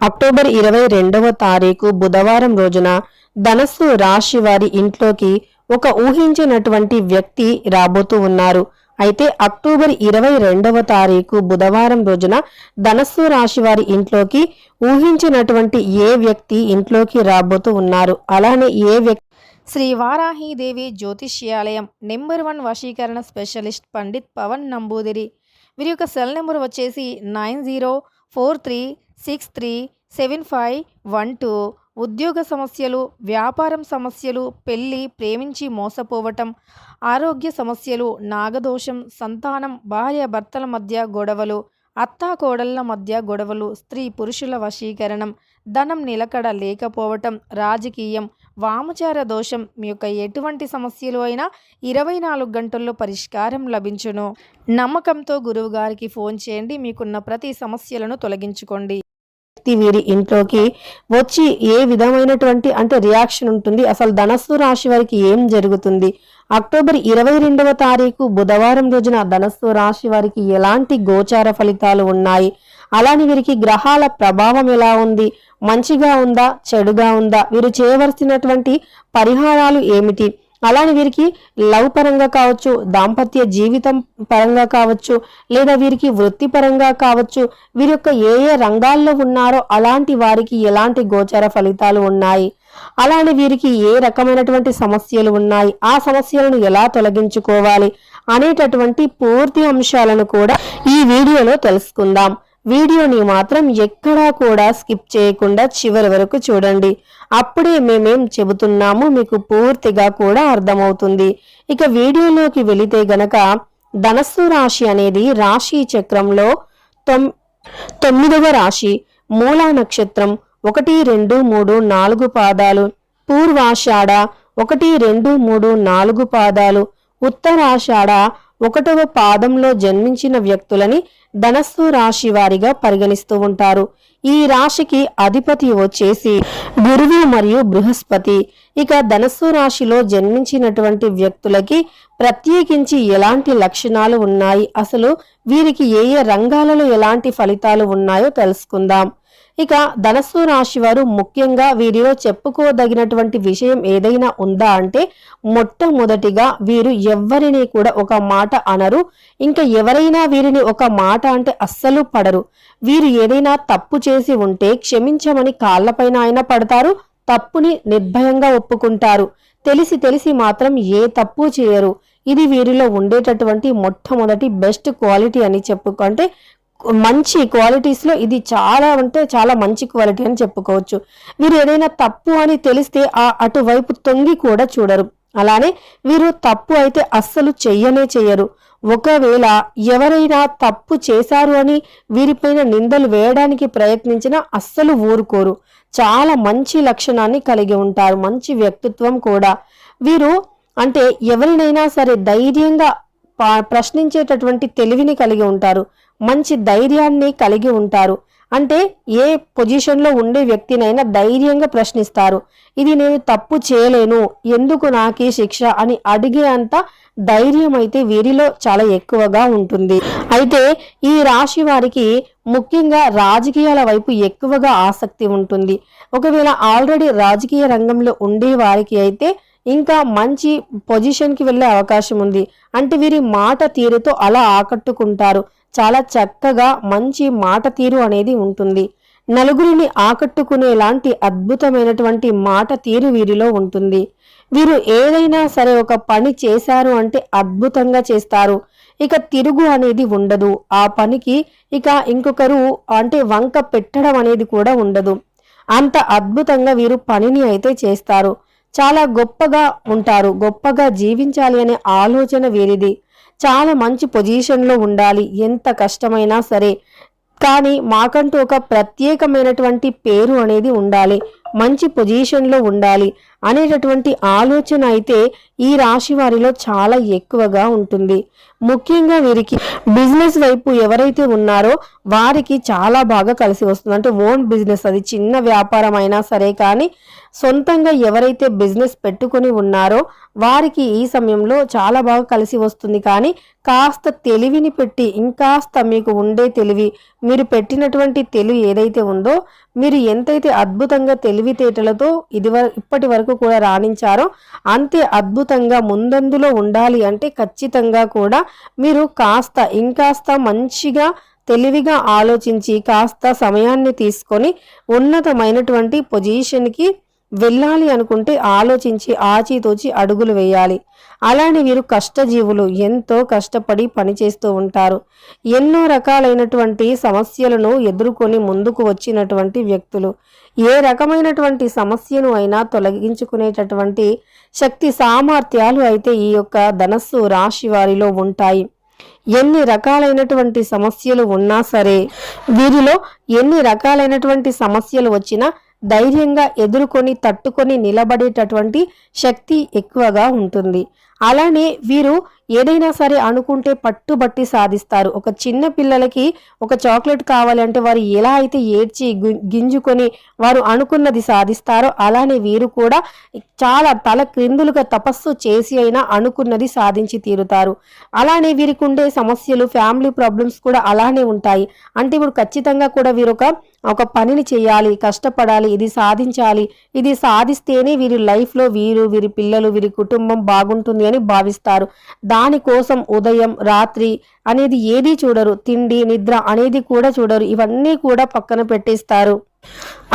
October ఇరవై రెండవ తారీఖు బుధవారం రోజున ధనస్సు రాశి వారి ఇంట్లోకి ఒక ఊహించినటువంటి వ్యక్తి రాబోతూ ఉన్నారు. అయితే అక్టోబర్ ఇరవై రెండవ తారీఖు బుధవారం రోజున ధనస్సు రాశి వారి ఇంట్లోకి ఊహించినటువంటి ఏ వ్యక్తి ఇంట్లోకి రాబోతూ ఉన్నారు? అలానే ఏ వ్యక్తి? శ్రీ వారాహీదేవి జ్యోతిష్యాలయం నెంబర్ వన్ వశీకరణ స్పెషలిస్ట్ పండిత్ పవన్ నంబూదిరి. వీరి యొక్క సెల్ నెంబర్ వచ్చేసి nine zero four three six three seven five one two. ఉద్యోగ సమస్యలు వ్యాపారం సమస్యలు పెళ్ళి ప్రేమించి మోసపోవటం ఆరోగ్య సమస్యలు నాగదోషం సంతానం భార్య భర్తల మధ్య గొడవలు అత్తా కోడళ్ళ మధ్య గొడవలు స్త్రీ పురుషుల వశీకరణం ధనం నిలకడ లేకపోవటం రాజకీయం వామచార దోషం మీ యొక్క ఎటువంటి సమస్యలు అయినా ఇరవై నాలుగు గంటల్లో పరిష్కారం లభించును. నమ్మకంతో గురువుగారికి ఫోన్ చేయండి మీకున్న ప్రతి సమస్యలను తొలగించుకోండి. వీరి ఇంట్లోకి వచ్చి ఏ విధమైనటువంటి అంటే రియాక్షన్ ఉంటుంది. అసలు ధనస్సు రాశి వారికి ఏం జరుగుతుంది? అక్టోబర్ ఇరవై రెండవ తారీఖు బుధవారం రోజున ధనస్సు రాశి వారికి ఎలాంటి గోచార ఫలితాలు ఉన్నాయి? అలానే వీరికి గ్రహాల ప్రభావం ఎలా ఉంది? మంచిగా ఉందా? చెడుగా ఉందా? వీరు చేయవలసినటువంటి పరిహారాలు ఏమిటి? అలానే వీరికి లవ్ పరంగా కావచ్చు దాంపత్య జీవితం పరంగా కావచ్చు లేదా వీరికి వృత్తిపరంగా కావచ్చు వీరి యొక్క ఏ ఏ రంగాల్లో ఉన్నారో అలాంటి వారికి ఎలాంటి గోచర ఫలితాలు ఉన్నాయి? అలానే వీరికి ఏ రకమైనటువంటి సమస్యలు ఉన్నాయి? ఆ సమస్యలను ఎలా తొలగించుకోవాలి? అనేటటువంటి పూర్తి అంశాలను కూడా ఈ వీడియోలో తెలుసుకుందాం. వీడియోని మాత్రం ఎక్కడా కూడా స్కిప్ చేయకుండా చివరి వరకు చూడండి. అప్పుడే మేమేం చెబుతున్నామో మీకు పూర్తిగా కూడా అర్థమవుతుంది. ఇక వీడియోలోకి వెళితే గనక ధనస్సు రాశి అనేది రాశి చక్రంలో తొమ్ తొమ్మిదవ రాశి మూలా నక్షత్రం ఒకటి రెండు మూడు నాలుగు పాదాలు పూర్వాషాఢ ఒకటి రెండు మూడు నాలుగు పాదాలు ఉత్తరాషాఢ ఒకటవ పాదంలో జన్మించిన వ్యక్తులని ధనస్సు రాశి వారిగా పరిగణిస్తూ ఉంటారు. ఈ రాశికి అధిపతి వచ్చేసి గురువు మరియు బృహస్పతి. ఇక ధనస్సు రాశిలో జన్మించినటువంటి వ్యక్తులకి ప్రత్యేకించి ఎలాంటి లక్షణాలు ఉన్నాయి? అసలు వీరికి ఏ ఏ రంగాలలో ఎలాంటి ఫలితాలు ఉన్నాయో తెలుసుకుందాం. ఇక ధనస్సు రాశి వారు ముఖ్యంగా వీరిలో చెప్పుకోదగినటువంటి విషయం ఏదైనా ఉందా అంటే మొట్టమొదటిగా వీరు ఎవరిని కూడా ఒక మాట అనరు. ఇంకా ఎవరైనా వీరిని ఒక మాట అంటే అస్సలు పడరు. వీరు ఏదైనా తప్పు చేసి ఉంటే క్షమించమని కాళ్ళపైన అయినా పడతారు. తప్పుని నిర్భయంగా ఒప్పుకుంటారు. తెలిసి తెలిసి మాత్రం ఏ తప్పు చేయరు. ఇది వీరిలో ఉండేటటువంటి మొట్టమొదటి బెస్ట్ క్వాలిటీ అని చెప్పుకుంటే మంచి క్వాలిటీస్లో ఇది చాలా అంటే చాలా మంచి క్వాలిటీ అని చెప్పుకోవచ్చు. వీరు ఏదైనా తప్పు అని తెలిస్తే ఆ అటువైపు తొంగి కూడా చూడరు. అలానే వీరు తప్పు అయితే అస్సలు చెయ్యనే చెయ్యరు. ఒకవేళ ఎవరైనా తప్పు చేశారు అని వీరిపైన నిందలు వేయడానికి ప్రయత్నించినా అస్సలు ఊరుకోరు. చాలా మంచి లక్షణాన్ని కలిగి ఉంటారు. మంచి వ్యక్తిత్వం కూడా. వీరు అంటే ఎవరినైనా సరే ధైర్యంగా ప్రశ్నించేటటువంటి తెలివిని కలిగి ఉంటారు. మంచి ధైర్యాన్ని కలిగి ఉంటారు. అంటే ఏ పొజిషన్లో ఉండే వ్యక్తినైనా ధైర్యంగా ప్రశ్నిస్తారు. ఇది నేను తప్పు చేయలేను ఎందుకు నాకు ఈ శిక్ష అని అడిగే అంత ధైర్యం అయితే వీరిలో చాలా ఎక్కువగా ఉంటుంది. అయితే ఈ రాశి వారికి ముఖ్యంగా రాజకీయాల వైపు ఎక్కువగా ఆసక్తి ఉంటుంది. ఒకవేళ ఆల్రెడీ రాజకీయ రంగంలో ఉండే వారికి అయితే ఇంకా మంచి పొజిషన్కి వెళ్ళే అవకాశం ఉంది. అంటే వీరి మాట తీరుతో అలా ఆకట్టుకుంటారు. చాలా చక్కగా మంచి మాట తీరు అనేది ఉంటుంది. నలుగురిని ఆకట్టుకునేలాంటి అద్భుతమైనటువంటి మాట తీరు వీరిలో ఉంటుంది. వీరు ఏదైనా సరే ఒక పని చేశారు అంటే అద్భుతంగా చేస్తారు. ఇక తిరుగు అనేది ఉండదు. ఆ పనికి ఇక ఇంకొకరు అంటే వంక పెట్టడం అనేది కూడా ఉండదు. అంత అద్భుతంగా వీరు పనిని అయితే చేస్తారు. చాలా గొప్పగా ఉంటారు. గొప్పగా జీవించాలి అనే ఆలోచన వీరిది. చాలా మంచి పొజిషన్లో ఉండాలి. ఎంత కష్టమైనా సరే. కానీ మాకంటూ ఒక ప్రత్యేకమైనటువంటి పేరు అనేది ఉండాలి. మంచి పొజిషన్లో ఉండాలి. అనేటటువంటి ఆలోచన అయితే ఈ రాశి వారిలో చాలా ఎక్కువగా ఉంటుంది. ముఖ్యంగా వీరికి బిజినెస్ వైపు ఎవరైతే ఉన్నారో వారికి చాలా బాగా కలిసి వస్తుంది. అంటే ఓన్ బిజినెస్ అది చిన్న వ్యాపారం అయినా సరే కానీ సొంతంగా ఎవరైతే బిజినెస్ పెట్టుకొని ఉన్నారో వారికి ఈ సమయంలో చాలా బాగా కలిసి వస్తుంది. కానీ కాస్త తెలివిని పెట్టి ఇంకాస్త మీకు ఉండే తెలివి మీరు పెట్టినటువంటి తెలివి ఏదైతే ఉందో మీరు ఎంతైతే అద్భుతంగా తెలివితేటలతో ఇది ఇప్పటి వరకు కూడా రాణించారో అంతే అద్భుతంగా ముందందులో ఉండాలి అంటే ఖచ్చితంగా కూడా మీరు కాస్త ఇంకాస్త మంచిగా తెలివిగా ఆలోచించి కాస్త సమయాన్ని తీసుకొని ఉన్నతమైనటువంటి పొజిషన్కి వెళ్ళాలి అనుకుంటే ఆలోచించి ఆచితూచి అడుగులు వేయాలి. అలానే వీరు కష్టజీవులు ఎంతో కష్టపడి పనిచేస్తూ ఉంటారు. ఎన్నో రకాలైనటువంటి సమస్యలను ఎదుర్కొని ముందుకు వచ్చినటువంటి వ్యక్తులు. ఏ రకమైనటువంటి సమస్యను అయినా తొలగించుకునేటటువంటి శక్తి సామర్థ్యాలు అయితే ఈ యొక్క ధనస్సు రాశి వారిలో ఉంటాయి. ఎన్ని రకాలైనటువంటి సమస్యలు ఉన్నా సరే వీరిలో ఎన్ని రకాలైనటువంటి సమస్యలు వచ్చినా ధైర్యంగా ఎదుర్కొని తట్టుకొని నిలబడేటటువంటి శక్తి ఎక్కువగా ఉంటుంది. అలానే వీరు ఏదైనా సరే అనుకుంటే పట్టుబట్టి సాధిస్తారు. ఒక చిన్న పిల్లలకి ఒక చాక్లెట్ కావాలంటే వారు ఎలా అయితే ఏడ్చి గింజుకొని వారు అనుకున్నది సాధిస్తారో అలానే వీరు కూడా చాలా తల క్రిందులుగా తపస్సు చేసి అయినా అనుకున్నది సాధించి తీరుతారు. అలానే వీరికి ఉండే సమస్యలు ఫ్యామిలీ ప్రాబ్లమ్స్ కూడా అలానే ఉంటాయి. అంటే ఇప్పుడు ఖచ్చితంగా కూడా వీరు ఒక ఒక పనిని చేయాలి కష్టపడాలి ఇది సాధించాలి ఇది సాధిస్తేనే వీరి లైఫ్లో వీరు వీరి పిల్లలు వీరి కుటుంబం బాగుంటుంది అని భావిస్తారు. దానికోసం ఉదయం రాత్రి అనేది ఏదీ చూడరు. తిండి నిద్ర అనేది కూడా చూడరు. ఇవన్నీ కూడా పక్కన పెట్టేస్తారు.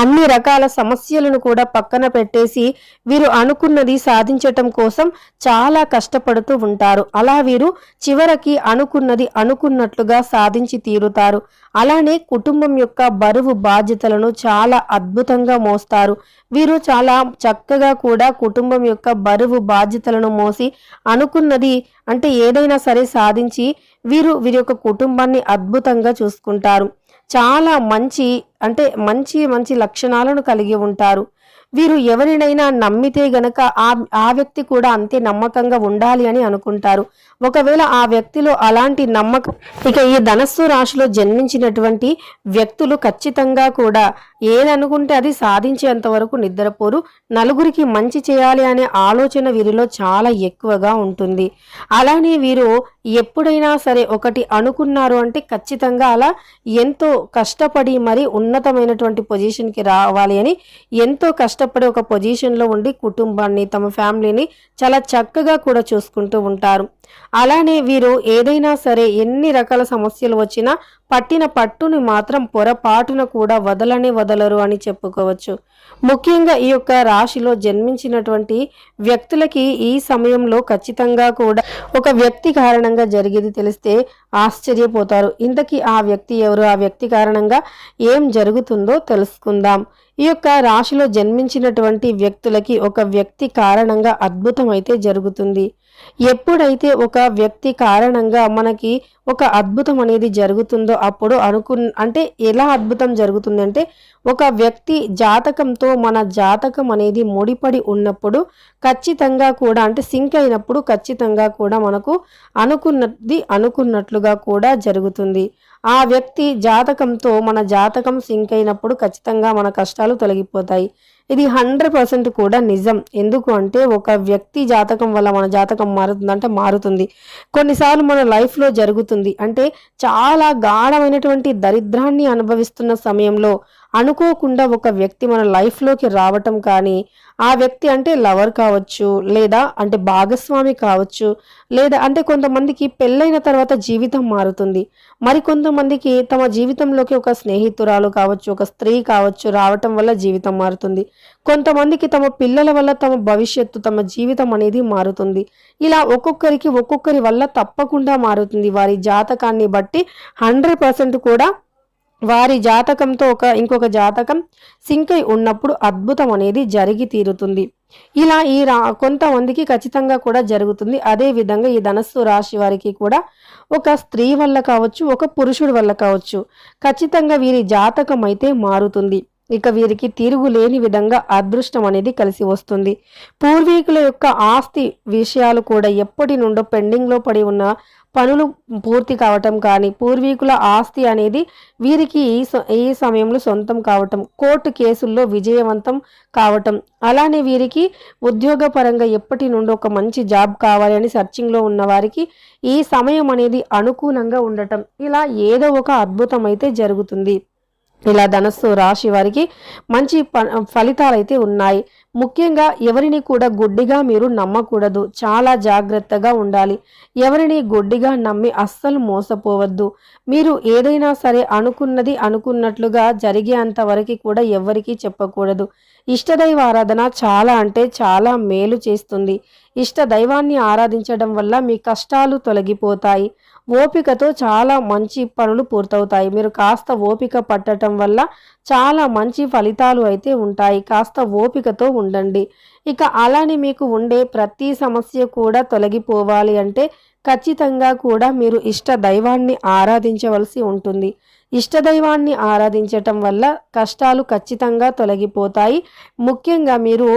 అన్ని రకాల సమస్యలను కూడా పక్కన పెట్టేసి వీరు అనుకున్నది సాధించటం కోసం చాలా కష్టపడుతూ ఉంటారు. అలా వీరు చివరికి అనుకున్నది అనుకున్నట్లుగా సాధించి తీరుతారు. అలానే కుటుంబం యొక్క బరువు బాధ్యతలను చాలా అద్భుతంగా మోస్తారు. వీరు చాలా చక్కగా కూడా కుటుంబం యొక్క బరువు బాధ్యతలను మోసి అనుకున్నది అంటే ఏదైనా సరే సాధించి వీరు వీరి యొక్క కుటుంబాన్ని అద్భుతంగా చూసుకుంటారు. చాలా మంచి అంటే మంచి మంచి లక్షణాలను కలిగి ఉంటారు. వీరు ఎవరినైనా నమ్మితే గనక ఆ ఆ వ్యక్తి కూడా అంతే నమ్మకంగా ఉండాలి అని అనుకుంటారు. ఒకవేళ ఆ వ్యక్తిలో అలాంటి నమ్మకం ఇక ఈ ధనస్సు రాశిలో జన్మించినటువంటి వ్యక్తులు ఖచ్చితంగా కూడా ఏదనుకుంటే అది సాధించేంత వరకు నిద్రపోరు. నలుగురికి మంచి చేయాలి అనే ఆలోచన వీరిలో చాలా ఎక్కువగా ఉంటుంది. అలానే వీరు ఎప్పుడైనా సరే ఒకటి అనుకున్నారు అంటే ఖచ్చితంగా అలా ఎంతో కష్టపడి మరి ఉన్నతమైనటువంటి పొజిషన్కి రావాలి అని ఎంతో కష్టపడి ఒక పొజిషన్లో ఉండి కుటుంబాన్ని తమ ఫ్యామిలీని చాలా చక్కగా కూడా చూసుకుంటూ ఉంటారు. అలానే వీరు ఏదైనా సరే ఎన్ని రకాల సమస్యలు వచ్చినా పట్టిన పట్టుని మాత్రం పొరపాటున కూడా వదలనే వదలరు అని చెప్పుకోవచ్చు. ముఖ్యంగా ఈ యొక్క రాశిలో జన్మించినటువంటి వ్యక్తులకి ఈ సమయంలో ఖచ్చితంగా కూడా ఒక వ్యక్తి కారణంగా జరిగేది తెలిస్తే ఆశ్చర్యపోతారు. ఇంతకీ ఆ వ్యక్తి ఎవరు? ఆ వ్యక్తి కారణంగా ఏం జరుగుతుందో తెలుసుకుందాం. ఈ యొక్క రాశిలో జన్మించినటువంటి వ్యక్తులకి ఒక వ్యక్తి కారణంగా అద్భుతం అయితే జరుగుతుంది. ఎప్పుడైతే ఒక వ్యక్తి కారణంగా మనకి ఒక అద్భుతం అనేది జరుగుతుందో అప్పుడు అనుకు అంటే ఎలా అద్భుతం జరుగుతుంది అంటే ఒక వ్యక్తి జాతకంతో మన జాతకం అనేది ముడిపడి ఉన్నప్పుడు ఖచ్చితంగా కూడా అంటే సింక్ అయినప్పుడు ఖచ్చితంగా కూడా మనకు అనుకున్నది అనుకున్నట్లుగా కూడా జరుగుతుంది. ఆ వ్యక్తి జాతకంతో మన జాతకం సింక్ అయినప్పుడు ఖచ్చితంగా మన కష్టాలు తొలగిపోతాయి. ఇది హండ్రెడ్ పర్సెంట్ కూడా నిజం. ఎందుకు అంటే ఒక వ్యక్తి జాతకం వల్ల మన జాతకం మారుతుందంటే మారుతుంది. కొన్నిసార్లు మన లైఫ్లో జరుగుతుంది. అంటే చాలా గాఢమైనటువంటి దరిద్రాన్ని అనుభవిస్తున్న సమయంలో అనుకోకుండా ఒక వ్యక్తి మన లైఫ్లోకి రావటం కానీ ఆ వ్యక్తి అంటే లవర్ కావచ్చు లేదా అంటే భాగస్వామి కావచ్చు లేదా అంటే కొంతమందికి పెళ్ళైన తర్వాత జీవితం మారుతుంది. మరి కొంతమందికి తమ జీవితంలోకి ఒక స్నేహితురాలు కావచ్చు ఒక స్త్రీ కావచ్చు రావటం వల్ల జీవితం మారుతుంది. కొంతమందికి తమ పిల్లల వల్ల తమ భవిష్యత్తు తమ జీవితం అనేది మారుతుంది. ఇలా ఒక్కొక్కరికి ఒక్కొక్కరి వల్ల తప్పకుండా మారుతుంది. వారి జాతకాన్ని బట్టి హండ్రెడ్ పర్సెంట్ కూడా వారి జాతకంతో ఒక ఇంకొక జాతకం సింక్ అయి ఉన్నప్పుడు అద్భుతం అనేది జరిగి తీరుతుంది. ఇలా ఈ రా కొంతమందికి ఖచ్చితంగా కూడా జరుగుతుంది. అదే విధంగా ఈ ధనస్సు రాశి వారికి కూడా ఒక స్త్రీ వల్ల కావచ్చు ఒక పురుషుడి వల్ల కావచ్చు ఖచ్చితంగా వీరి జాతకం అయితే మారుతుంది. ఇక వీరికి తిరుగులేని విధంగా అదృష్టం అనేది కలిసి వస్తుంది. పూర్వీకుల యొక్క ఆస్తి విషయాలు కూడా ఎప్పటి నుండో పెండింగ్లో పడి ఉన్న పనులు పూర్తి కావటం కానీ పూర్వీకుల ఆస్తి అనేది వీరికి ఈ స- ఈ సమయంలో సొంతం కావటం కోర్టు కేసుల్లో విజయవంతం కావటం అలానే వీరికి ఉద్యోగపరంగా ఎప్పటి నుండో ఒక మంచి జాబ్ కావాలి అని సెర్చింగ్లో ఉన్న వారికి ఈ సమయం అనేది అనుకూలంగా ఉండటం. ఇలా ఏదో ఒక అద్భుతం అయితే జరుగుతుంది. ఇలా ధనస్సు రాశి వారికి మంచి ప- ఫలితాలైతే ఉన్నాయి. ముఖ్యంగా ఎవరిని కూడా గుడ్డిగా మీరు నమ్మకూడదు. చాలా జాగ్రత్తగా ఉండాలి. ఎవరిని గుడ్డిగా నమ్మి అస్సలు మోసపోవద్దు. మీరు ఏదైనా సరే అనుకున్నది అనుకున్నట్లుగా జరిగేంత వరకు కూడా ఎవరికీ చెప్పకూడదు. ఇష్టదైవ ఆరాధన చాలా అంటే చాలా మేలు చేస్తుంది. ఇష్ట దైవాన్ని ఆరాధించడం వల్ల మీ కష్టాలు తొలగిపోతాయి. ఓపికతో చాలా మంచి పనులు పూర్తవుతాయి. మీరు కాస్త ఓపిక పట్టడం వల్ల చాలా మంచి ఫలితాలు అయితే ఉంటాయి. కాస్త ఓపికతో ఉండండి. ఇక అలానే మీకు ఉండే ప్రతి సమస్య కూడా తొలగిపోవాలి అంటే ఖచ్చితంగా కూడా మీరు ఇష్ట దైవాన్ని ఆరాధించవలసి ఉంటుంది. ఇష్ట దైవాన్ని ఆరాధించటం వల్ల కష్టాలు ఖచ్చితంగా తొలగిపోతాయి. ముఖ్యంగా మీరు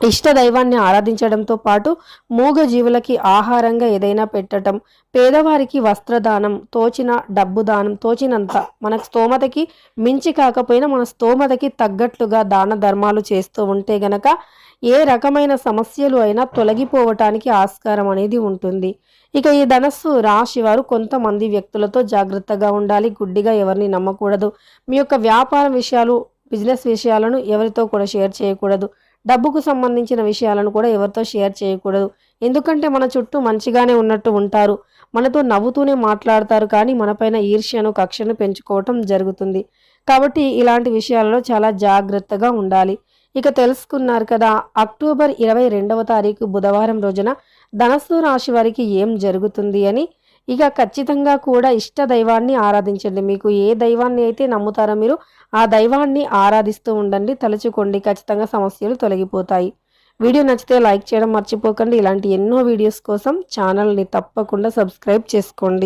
ఇష్ట దైవాన్ని ఆరాధించడంతో పాటు మూగ జీవులకి ఆహారంగా ఏదైనా పెట్టటం పేదవారికి వస్త్రదానం తోచిన డబ్బు దానం తోచినంత మన స్తోమతకి మించి కాకపోయినా మన స్తోమతకి తగ్గట్లుగా దాన ధర్మాలు చేస్తూ ఉంటే గనక ఏ రకమైన సమస్యలు అయినా తొలగిపోవటానికి ఆస్కారం అనేది ఉంటుంది. ఇక ఈ ధనస్సు రాశి వారు కొంతమంది వ్యక్తులతో జాగ్రత్తగా ఉండాలి. గుడ్డిగా ఎవరిని నమ్మకూడదు. మీ యొక్క వ్యాపార విషయాలు బిజినెస్ విషయాలను ఎవరితో కూడా షేర్ చేయకూడదు. డబ్బుకు సంబంధించిన విషయాలను కూడా ఎవరితో షేర్ చేయకూడదు. ఎందుకంటే మన చుట్టూ మంచిగానే ఉన్నట్టు ఉంటారు. మనతో నవ్వుతూనే మాట్లాడతారు కానీ మనపైన ఈర్ష్యను కక్షను పెంచుకోవటం జరుగుతుంది. కాబట్టి ఇలాంటి విషయాలలో చాలా జాగ్రత్తగా ఉండాలి. ఇక తెలుసుకున్నారు కదా అక్టోబర్ ఇరవై రెండవ తారీఖు బుధవారం రోజున ధనస్సు రాశి వారికి ఏం జరుగుతుంది అని ఇక ఖచ్చితంగా కూడా ఇష్ట దైవాన్ని ఆరాధించండి. మీకు ఏ దైవాన్ని అయితే నమ్ముతారో మీరు ఆ దైవాన్ని ఆరాధిస్తూ ఉండండి. తలుచుకోండి ఖచ్చితంగా సమస్యలు తొలగిపోతాయి. వీడియో నచ్చితే లైక్ చేయడం మర్చిపోకండి. ఇలాంటి ఎన్నో వీడియోస్ కోసం ఛానల్ని తప్పకుండా సబ్స్క్రైబ్ చేసుకోండి.